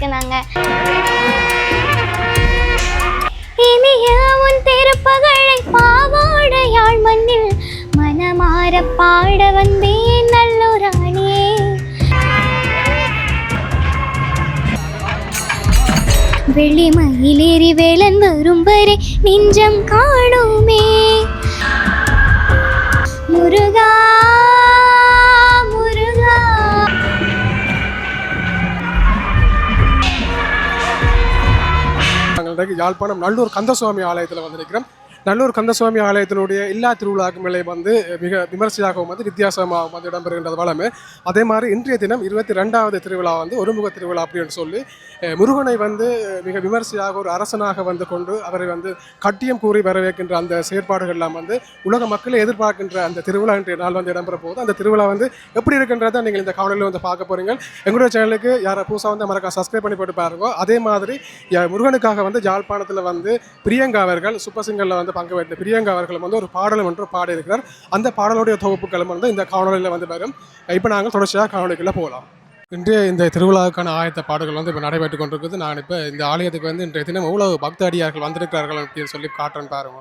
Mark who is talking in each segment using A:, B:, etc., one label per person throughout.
A: இருக்கு நாங்க இனிய உன் திருப்பகழை பாவாடையாள் மண்ணில் மனமாற பாட வந்தேன் நல்லூராணியே வெளிமயிலேறி வேலன் வரும் வரை நெஞ்சம் காணுமே.
B: யாழ்ப்பாணம் நல்லூர் கந்தசுவாமி ஆலயத்தில் வந்திருக்கிறோம். நல்லூர் கந்தசுவாமி ஆலயத்தினுடைய எல்லா திருவிழாக்குமே வந்து மிக விமர்சையாகவும் வந்து வித்தியாசமாகவும் வந்து இடம்பெறுகின்றது வளமே. அதே மாதிரி இன்றைய தினம் இருபத்தி ரெண்டாவது திருவிழா வந்து ஒருமுக திருவிழா அப்படின்னு சொல்லி முருகனை வந்து மிக விமர்சையாக ஒரு அரசனாக வந்து கொண்டு அவரை வந்து கட்டியம் கூறி வரவேற்கின்ற அந்த செயற்பாடுகள்லாம் வந்து உலக மக்களை எதிர்பார்க்கின்ற அந்த திருவிழா இன்றைய நாள் வந்து இடம்பெற போது அந்த திருவிழா வந்து எப்படி இருக்கின்றதை நீங்கள் இந்த காணொலியில் வந்து பார்க்க போறீங்க. எங்களுடைய சேனலுக்கு யாரை புதுசாக வந்து மறக்க சப்ஸ்கிரைப் பண்ணி போட்டு பாருங்க. அதே மாதிரி முருகனுக்காக வந்து யாழ்ப்பாணத்தில் வந்து பிரியங்கா அவர்கள் சூப்பர் சிங்கரில் வந்து பங்கு பெற்ற பிரியங்கா அவர்களும் வந்து ஒரு பாடலும் பாடி இருக்கிறார் அந்த பாடலுடைய தொகுப்புகளும் வந்து இந்த காணொலியில் வந்து வரும். இப்போ நாங்கள் தொடர்ச்சியாக காணொலிக்குள்ள போகலாம். இன்றைய இந்த திருவிழாவுக்கான ஆயத்த பாடுகள் வந்து இப்போ நடைபெற்று கொண்டிருக்குது. நான் இப்போ இந்த ஆலயத்துக்கு வந்து இன்றைய தினம் எவ்வளவு பக்த அடியார்கள் வந்திருக்கிறார்கள் அப்படின்னு சொல்லி காட்டுறேன் பாருங்க.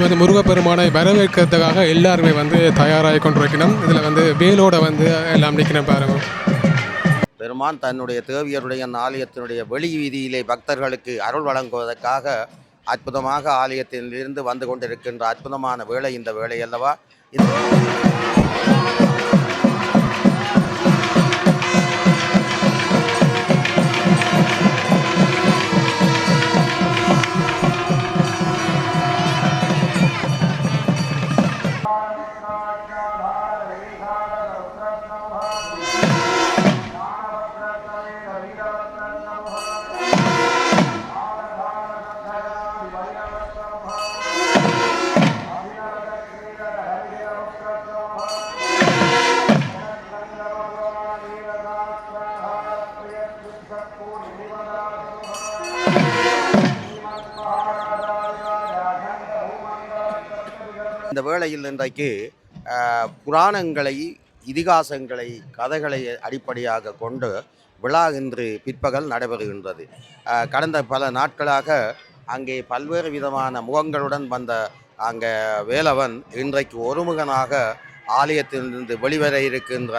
B: இப்போ வந்து முருகப்பெருமானை வரவேற்கிறதுக்காக எல்லாருமே வந்து தயாராகி கொண்டிருக்கணும் இதில் வந்து வேலோட வந்து எல்லாம் நிற்கணும் பாருங்க.
C: பெருமான் தன்னுடைய தேவியருடைய ஆலயத்தினுடைய வெளி வீதியிலே பக்தர்களுக்கு அருள் வழங்குவதற்காக அற்புதமாக ஆலயத்திலிருந்து வந்து கொண்டிருக்கின்ற அற்புதமான வேலை இந்த வேலை அல்லவா? இந்த வேளையில் இன்றைக்கு புராணங்களை இதிகாசங்களை கதைகளை அடிப்படையாக கொண்டு விழா இன்று பிற்பகல் நடைபெறுகின்றது. கடந்த பல நாட்களாக அங்கே பல்வேறு விதமான முகங்களுடன் வந்த அங்கே வேலவன் இன்றைக்கு ஒருமுகனாக ஆலயத்திலிருந்து வெளிவர இருக்கின்ற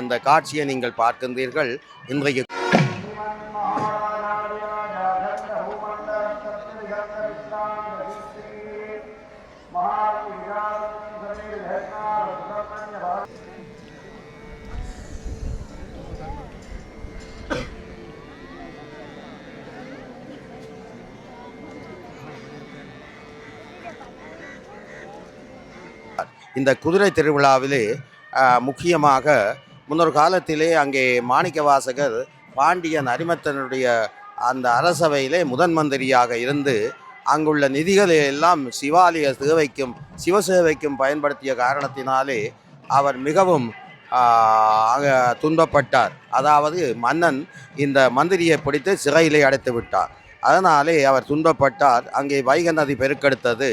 C: இந்த காட்சியை நீங்கள் பார்க்கின்றீர்கள். இன்றைக்கு இந்த குதிரை திருவிழாவிலே முக்கியமாக முன்னொரு காலத்திலே அங்கே மாணிக்க வாசகர் பாண்டியன் அரிமத்தனுடைய அந்த அரசவையிலே முதன் மந்திரியாக இருந்து அங்குள்ள நிதிகளை எல்லாம் சிவாலய சேவைக்கும் சிவசேவைக்கும் பயன்படுத்திய காரணத்தினாலே அவர் மிகவும் துன்பப்பட்டார். அதாவது மன்னன் இந்த மந்திரியை பிடித்து சிறையிலே அடைத்து விட்டார். அதனாலே அவர் துன்பப்பட்டார். அங்கே வைகை நதி பெருக்கெடுத்தது.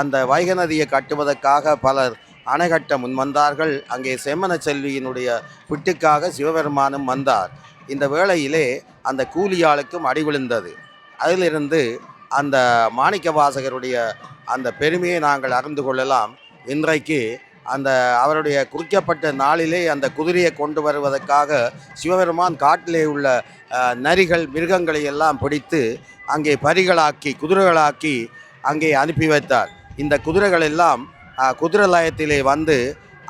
C: அந்த வைகை நதியை கட்டுவதற்காக பலர் அணை கட்ட முன்வந்தார்கள் அங்கே செம்மன செல்வியினுடைய பிட்டுக்காக சிவபெருமானும் வந்தார். இந்த வேளையிலே அந்த கூலியாளுக்கும் அடி விழுந்தது. அதிலிருந்து அந்த மாணிக்க வாசகருடைய அந்த பெருமையை நாங்கள் அறிந்து கொள்ளலாம். இன்றைக்கு அந்த அவருடைய குறிக்கப்பட்ட நாளிலே அந்த குதிரையை கொண்டு வருவதற்காக சிவபெருமான் காட்டிலே உள்ள நரிகள் மிருகங்களை எல்லாம் பிடித்து அங்கே பரிகளாக்கி குதிரைகளாக்கி அங்கே அனுப்பி வைத்தார். இந்த குதிரைகள் எல்லாம் குதிரை லயத்திலே வந்து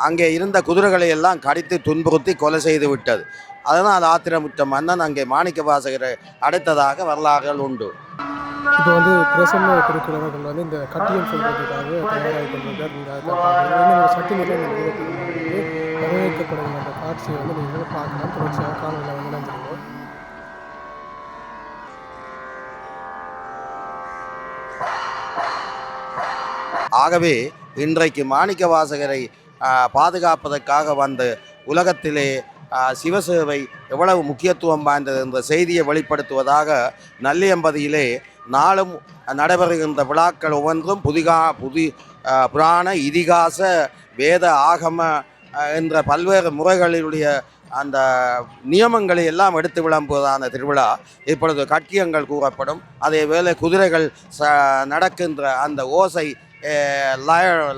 C: அங்கே இருந்த குதிரைகளை எல்லாம் கடித்து துன்புறுத்தி கொலை செய்து விட்டது. அதனால் ஆத்திரமுற்ற மன்னன் அங்கே மாணிக்க வாசகரை அடைத்ததாக வரலாறுகள் உண்டு.
B: இப்போ வந்து பிரசன்ன குருக்கிழமை வந்து இந்த கட்டியம் சொல்றதுக்காக தயாராகி கொண்டிருக்கார் இந்த இந்த சக்தி நிலை வரவேற்கப்படுகிற அந்த காட்சியை வந்து நீங்கள் பார்க்கலாம். தொடர்ச்சியாக காணொலியில் வந்து நினைஞ்சிருக்கோம்
C: ஆகவே இன்றைக்கு மாணிக்க வாசகரை பாதுகாப்பதற்காக வந்த உலகத்திலே சிவசேவை எவ்வளவு முக்கியத்துவம் வாய்ந்தது என்ற செய்தியை வெளிப்படுத்துவதாக நல்லியம்பதியிலே நாளும் நடைபெறுகின்ற விழாக்கள் ஒவ்வொன்றும் புதிகா புதி புராண இதிகாச வேத ஆகம என்ற பல்வேறு முறைகளினுடைய அந்த நியமங்களை எல்லாம் எடுத்து விளம்புவதான திருவிழா. இப்பொழுது கட்டியங்கள் கூறப்படும். அதே வேளை குதிரைகள் ச நடக்கின்ற அந்த ஓசை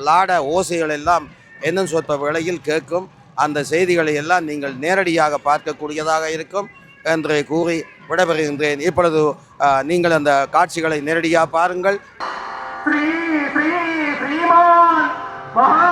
C: லாட ஓசைகள் எல்லாம் என்னும் சொற்ப வேளையில் கேட்கும். அந்த செய்திகளை எல்லாம் நீங்கள் நேரடியாக பார்க்கக்கூடியதாக இருக்கும் என்று கூறி விடைபெறுகின்றேன். இப்பொழுது நீங்கள் அந்த காட்சிகளை நேரடியாக பாருங்கள்.
D: மகா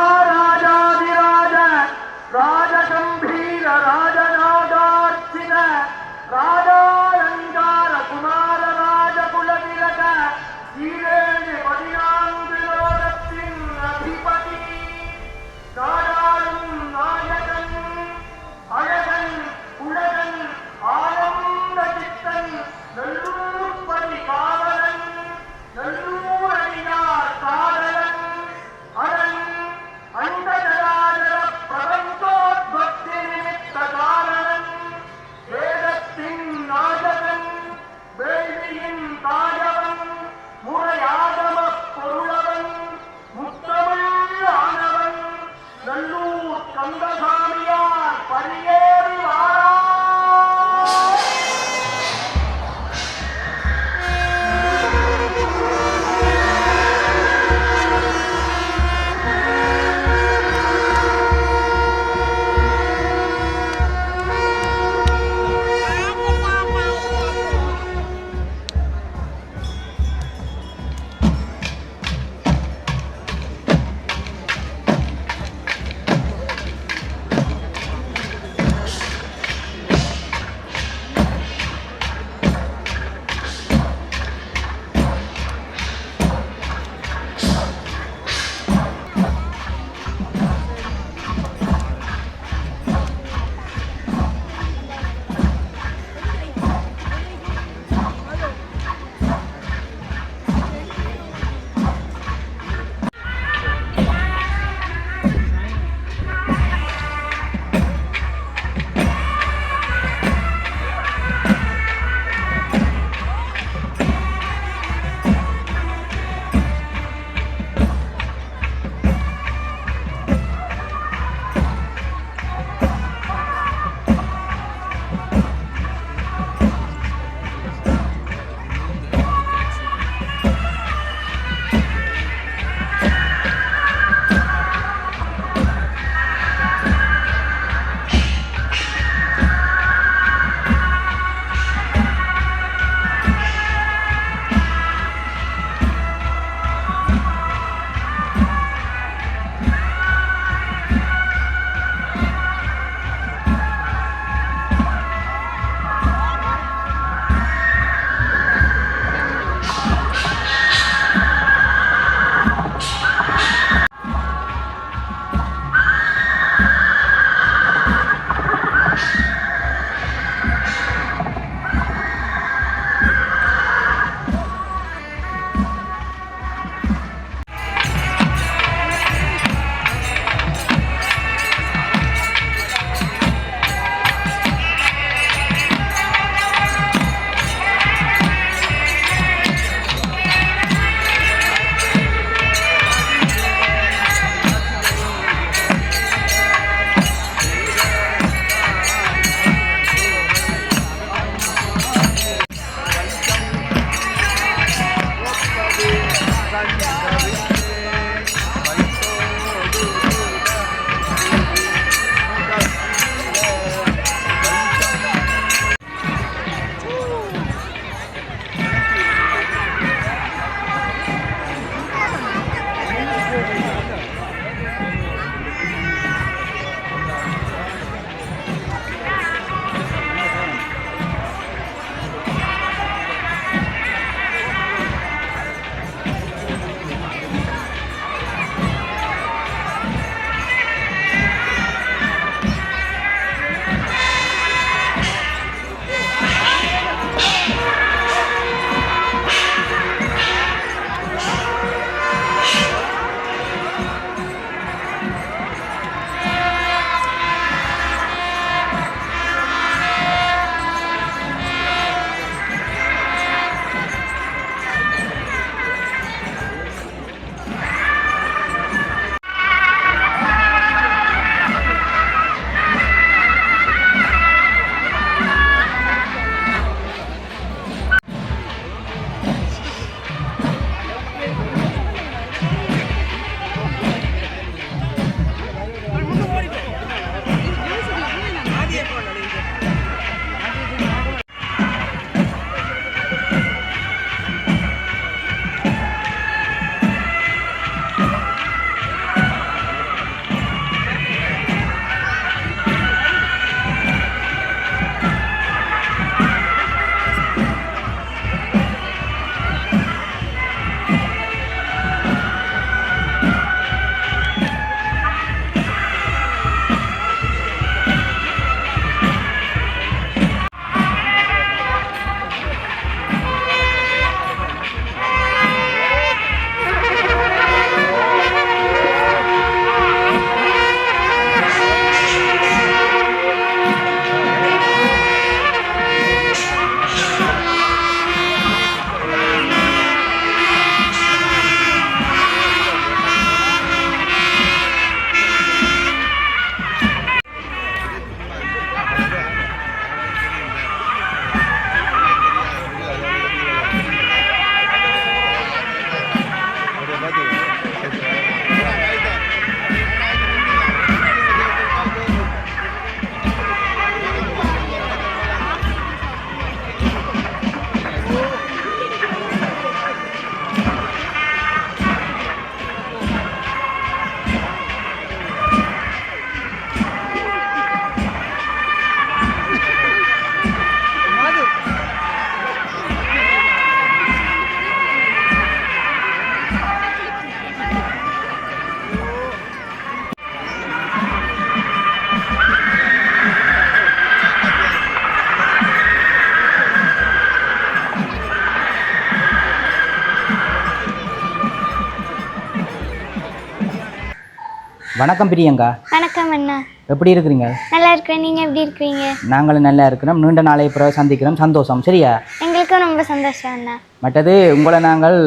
E: வணக்கம் பிரியங்கா.
A: வணக்கம் அண்ணா.
E: எப்படி இருக்கிறீங்க?
A: நல்லா இருக்கிறேன் நீங்கள் எப்படி இருக்கிறீங்க?
E: நாங்களும் நல்லா இருக்கிறோம். நீண்ட நாளை பிறகு சந்திக்கிறோம். சந்தோஷம். சரியா?
A: எங்களுக்கும் ரொம்ப சந்தோஷம் அண்ணா.
E: மற்றது உங்களை நாங்கள்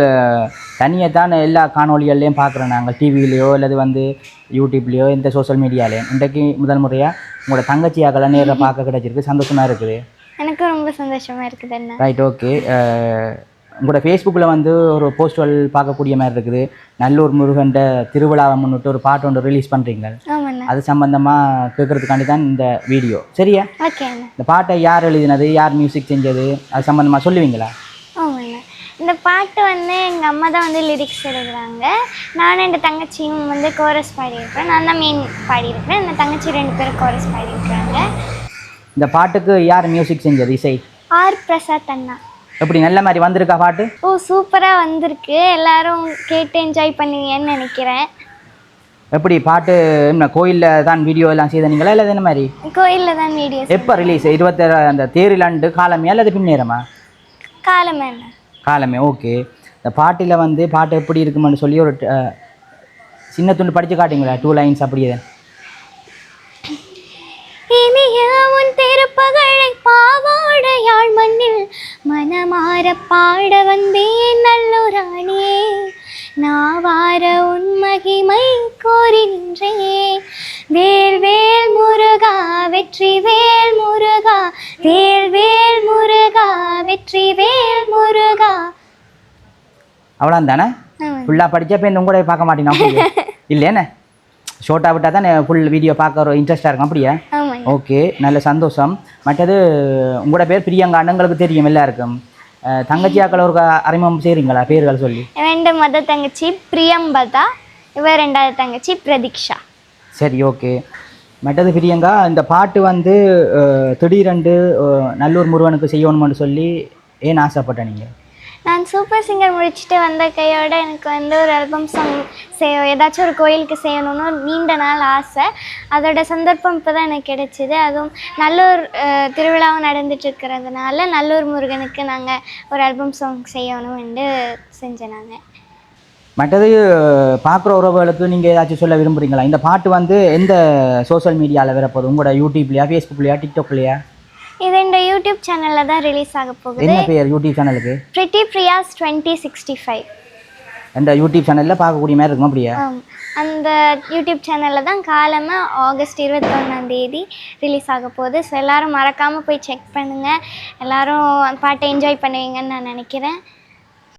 E: தனியாக தான் எல்லா காணொலிகள்லையும் பார்க்குறோம் நாங்கள். டிவிலேயோ அல்லது வந்து யூடியூப்லேயோ இந்த சோஷியல் மீடியாலேயும் இன்றைக்கு முதல் முறையாக உங்களோட தங்கச்சியாக்களை நேரில் பார்க்க கிடைச்சிருக்கு. சந்தோஷமாக இருக்குது.
A: எனக்கும் ரொம்ப சந்தோஷமா இருக்குது
E: ரைட் ஓகே உங்களோட ஃபேஸ்புக்கில் வந்து ஒரு போஸ்டுவல் பார்க்கக்கூடிய மாதிரி இருக்குது. நல்லூர் முருகன்ற திருவிழாவை முன்னிட்டு ஒரு பாட்டு ஒன்று ரிலீஸ் பண்ணுறீங்க அது சம்மந்தமாக கேட்குறதுக்காண்டி தான் இந்த வீடியோ சரியா? இந்த பாட்டை யார் எழுதினது? யார் மியூசிக் செஞ்சது? அது சம்மந்தமாக சொல்லுவீங்களா?
A: இந்த பாட்டு வந்து எங்கள் அம்மா தான் வந்து லிரிக்ஸ் எழுதுறாங்க. நானும் என் தங்கச்சியும் வந்து கோரஸ் பாடியிருக்கிறேன் நான் தான் மெயின் பாடியிருக்கிறேன். இந்த தங்கச்சி ரெண்டு பேரும் கோரஸ் பாடியிருக்கிறாங்க.
E: இந்த பாட்டுக்கு யார் மியூசிக் செஞ்சது இசை?
A: ஆர் பிரசாத் அண்ணா.
E: எப்படி நல்ல மாதிரி வந்திருக்கா பாட்டு?
A: ஓ சூப்பராக வந்திருக்கு. எல்லாரும் கேட்டு என்ஜாய் பண்ணுவீங்கன்னு நினைக்கிறேன்.
E: எப்படி பாட்டு என்ன கோயிலில் தான் வீடியோ எல்லாம் செய்தனீங்களா? இல்லை என்ன மாதிரி?
A: கோயிலில் தான் வீடியோஸ்
E: எப்போ ரிலீஸ் இருபத்தாறு அந்த தேரிலாண்டு காலமே அல்லது பின்னேரமா
A: காலமே
E: காலமே ஓகே. இந்த பாட்டில் வந்து பாட்டு எப்படி இருக்குமென்னு சொல்லி ஒரு சின்ன துண்டு படித்து காட்டுங்களா டூ லைன்ஸ் அப்படியே.
A: இனிய உன் திருப்பகழை பாவாட யாழ் மண்ணில் மனமாற பாட வந்தேன் நல்லூராணியே. நாவார உன் மகிமை கோரி நின்றேன் வேல் வேல் முருகா வெற்றி வேல் முருகா. வேல் வேல் முருகா வெற்றி வேல் முருகா.
E: அவ்வளோ தானே. ஃபுல்லாக படித்தா இப்போ இந்த உங்களோட பார்க்க மாட்டேங்க இல்லையானே ஷோர்ட்டாக விட்டால் தானே ஃபுல் வீடியோ பார்க்க ஒரு இன்ட்ரெஸ்ட்டாக இருக்கும் அப்படியா? ஓகே நல்ல சந்தோஷம். மற்றது உங்களோட பேர் பிரியங்கா அண்ணங்களுக்கு தெரியும் எல்லாருக்கும். தங்கச்சியாக்கள் ஒரு அறிமுகம் செய்கிறீங்களா பேர்கள் சொல்லி.
A: ரெண்டு மத தங்கச்சி பிரியம்பதா. இவ ரெண்டாவது தங்கச்சி பிரதீக்ஷா.
E: சரி ஓகே. மற்றது பிரியங்கா இந்த பாட்டு வந்து திடீரென்று நல்லூர் முருகனுக்கு செய்யணும்னு சொல்லி ஏன் ஆசைப்பட்ட நீங்கள்
A: நான் சூப்பர் சிங்கர் முடிச்சுட்டு வந்த கையோட எனக்கு வந்து ஒரு ஆல்பம் சாங் செய்ய ஏதாச்சும் ஒரு கோயிலுக்கு செய்யணும்னு ஒரு நீண்ட நாள் ஆசை. அதோட சந்தர்ப்பம் இப்போ தான் எனக்கு கிடைச்சிது. அதுவும் நல்லூர் திருவிழாவும் நடந்துட்டு இருக்கிறதுனால நல்லூர் முருகனுக்கு நாங்கள் ஒரு ஆல்பம் சாங் செய்யணும்னு செஞ்சேன் நாங்கள்
E: மற்றது பார்க்குற உறவுகளுக்கு நீங்கள் ஏதாச்சும் சொல்ல விரும்புகிறீங்களா இந்த பாட்டு வந்து எந்த சோஷியல் மீடியாவில் வரப்போகுது? உங்களோட யூடியூப்லையா ஃபேஸ்புக்லையா டிக்டாக்லையா
A: இது இந்த யூடியூப் சேனலில் தான் ரிலீஸ் ஆக போகுது.
E: என்ன பேர் யூடியூப் சேனலுக்கு
A: pretty Priya's twenty sixty five
E: அந்த யூடியூப் சேனலில் பார்க்கக்கூடிய மாதிரி இருக்கும் அப்படியா?
A: அந்த யூடியூப் சேனலில் தான் காலமாக ஆகஸ்ட் இருபத்தொன்னாம் தேதி ரிலீஸ் ஆக போகுது. ஸோ எல்லாரும் மறக்காமல் போய் செக் பண்ணுங்கள் எல்லாரும் பாட்டை என்ஜாய் பண்ணுவீங்கன்னு நான் நினைக்கிறேன்.